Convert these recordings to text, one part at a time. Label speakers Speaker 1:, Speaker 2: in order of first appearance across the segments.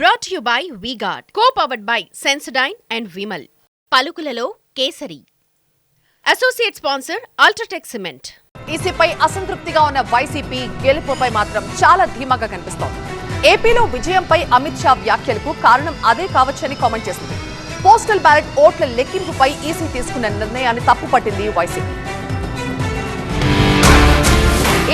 Speaker 1: Brought you by V Guard co powered by Sensodyne and Vimal పలుకులలో Kesari. Associate sponsor UltraTech cement
Speaker 2: ఈసీపై అసంతృప్తిగా ఉన్న YCP గెలుపుపై మాత్రం చాలా ధీమాగా కనిపిస్తోంది. ఏపీలో విజయంపై అమిత్ షా వ్యాఖ్యలకు కారణం అదే కావచ్చని కామెంట్ చేసింది. పోస్టల్ బ్యాలెట్ ఓట్ల లెక్కింపుపై ఈసీ తీసుకున్న నిర్ణయాన్ని తప్పుపట్టింది వైసీపీ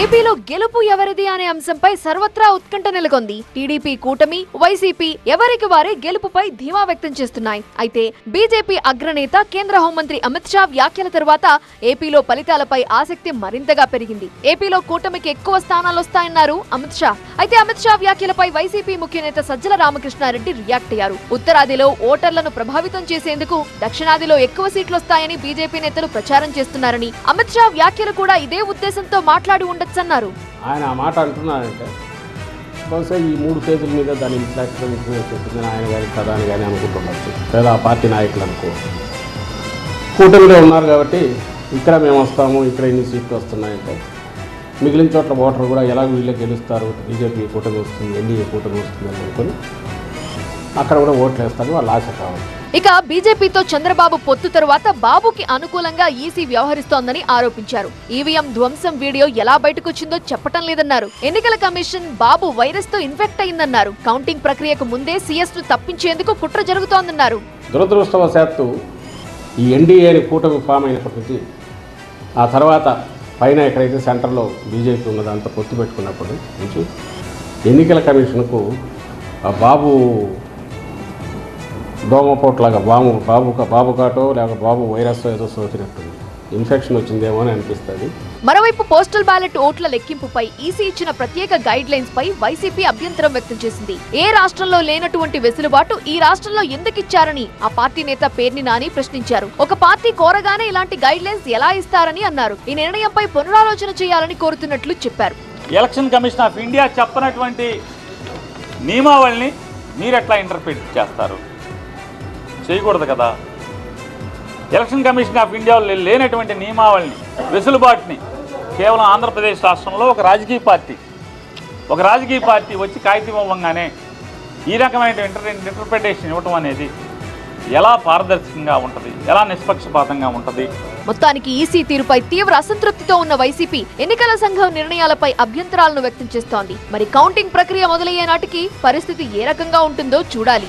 Speaker 3: ఏపీలో గెలుపు ఎవరిది అనే అంశంపై సర్వత్రా ఉత్కంఠ నెలకొంది. టీడీపీ కూటమి వైసీపీ ఎవరికి వారే గెలుపుపై ధీమా వ్యక్తం చేస్తున్నాయి. అయితే బీజేపీ అగ్రనేత కేంద్ర హోంమంత్రి అమిత్ షా వ్యాఖ్యల తరువాత ఏపీలో ఫలితాలపై ఆసక్తి మరింతగా పెరిగింది. ఏపీలో కూటమికి ఎక్కువ స్థానాలు వస్తాయన్నారు అమిత్ షా. అయితే అమిత్ షా వ్యాఖ్యలపై వైసీపీ ముఖ్య నేత సజ్జల రామకృష్ణారెడ్డి రియాక్ట్ అయ్యారు. ఉత్తరాదిలో ఓటర్లను ప్రభావితం చేసేందుకు దక్షిణాదిలో ఎక్కువ సీట్లు వస్తాయని బీజేపీ నేతలు ప్రచారం చేస్తున్నారని అమిత్ షా వ్యాఖ్యలు కూడా ఇదే ఉద్దేశంతో మాట్లాడి ఉండొచ్చన్నారు
Speaker 4: ఆయన ఆ మాట అంటున్నారంటే బహుశా ఈ మూడు పేజీల మీద దాని ఇంప్లాక్ట్ ఇన్ఫ్లుయెన్స్ చెప్పిందని ఆయన కానీ కదా అని కానీ అనుకుంటుండొచ్చు లేదా ఆ పార్టీ నాయకులు అనుకో. కూటమిలో ఉన్నారు కాబట్టి ఇక్కడ మేము వస్తాము ఇక్కడ ఇన్ని సీట్లు వస్తున్నాయంటే మిగిలిన చోట్ల ఓటర్ కూడా ఎలా వీళ్ళే గెలుస్తారు బీజేపీ కూటమి వస్తుంది ఎన్డీఏ కూటమి వస్తుంది అని అనుకొని అక్కడ కూడా ఓట్లు వేస్తారు వాళ్ళు ఆశ కావాలి
Speaker 3: ఇక బీజేపీతో చంద్రబాబు పొత్తు తరువాత బాబుకి అనుకూలంగా ఈసీ వ్యవహరిస్తోందని ఆరోపించారు. ఈవీఎం ధ్వంసం వీడియో ఎలా బయటకొచ్చిందో చెప్పటం లేదన్నారు. ఎన్నికల కమిషన్ బాబు వైరస్తో ఇన్ఫెక్ట్ అయిందన్నారు. కౌంటింగ్ ప్రక్రియకు ముందే సీఎస్ను తప్పించేందుకు కుట్ర జరుగుతోందన్నారు.
Speaker 4: దురదృష్టవశాత్తు ఈ ఎన్డీఏని కూటమి ఫామ్ అయినప్పటి నుంచి ఆ తర్వాత పైన ఎక్కడైతే సెంటర్లో బీజేపీ ఉన్నదో అంత పొత్తు పెట్టుకున్నప్పటి నుంచి ఎన్నికల కమిషన్కు ఆ బాబు దోమపోట్లాగా బాబు బాబు బాబు కాటో లేక బాబు వైరస్ ఏదో సోకినట్టుంది ఇన్ఫెక్షన్ వచ్చిందేమో అని అనిపిస్తుంది.
Speaker 3: మరోవైపు పోస్టల్ బ్యాలెట్ ఓట్ల లెక్కింపుపై ఈసీ ఇచ్చిన ప్రత్యేక గైడ్ లైన్స్ పై వైసీపీ అభ్యంతరం వ్యక్తం చేసింది. ఏ రాష్ట్రంలో లేనటువంటి వెసులుబాటు ఈ రాష్ట్రంలో ఎందుకిచ్చారని ఆ పార్టీ నేత పేర్ని నాని ప్రశ్నించారు. ఒక పార్టీ కోరగానే ఇలాంటి గైడ్ లైన్స్ ఎలా ఇస్తారని అన్నారు. ఈ నిర్ణయంపై పునరాలోచన చేయాలని కోరుతున్నట్లు చెప్పారు.
Speaker 5: ఎలక్షన్ కమిషన్ ఆఫ్ ఇండియా చెప్పనటువంటి నియమావళిని మీరు ఎట్లా ఇంటర్ప్రిట్ చేస్తారు? చేయకూడదు కదా? ఎలక్షన్ కమిషన్ ఆఫ్ ఇండియాలో లేనటువంటి నియమావళిని వెసులుబాటుని కేవలం ఆంధ్రప్రదేశ్ రాష్ట్రంలో ఒక రాజకీయ పార్టీ ఒక రాజకీయ పార్టీ వచ్చి కాగితం ఇవ్వగానే ఈ రకమైన ఇంటర్ ఇంటర్ప్రిటేషన్ ఇవ్వటం అనేది ఎలా పారదర్శకంగా ఉంటుంది? ఎలా నిష్పక్షపాతంగా ఉంటుంది?
Speaker 3: మొత్తానికి ఈసీ తీరుపై తీవ్ర అసంతృప్తితో ఉన్న వైసీపీ ఎన్నికల సంఘం నిర్ణయాలపై అభ్యంతరాలను వ్యక్తం చేస్తోంది. మరి కౌంటింగ్ ప్రక్రియ మొదలయ్యే నాటికి పరిస్థితి ఏ రకంగా ఉంటుందో చూడాలి.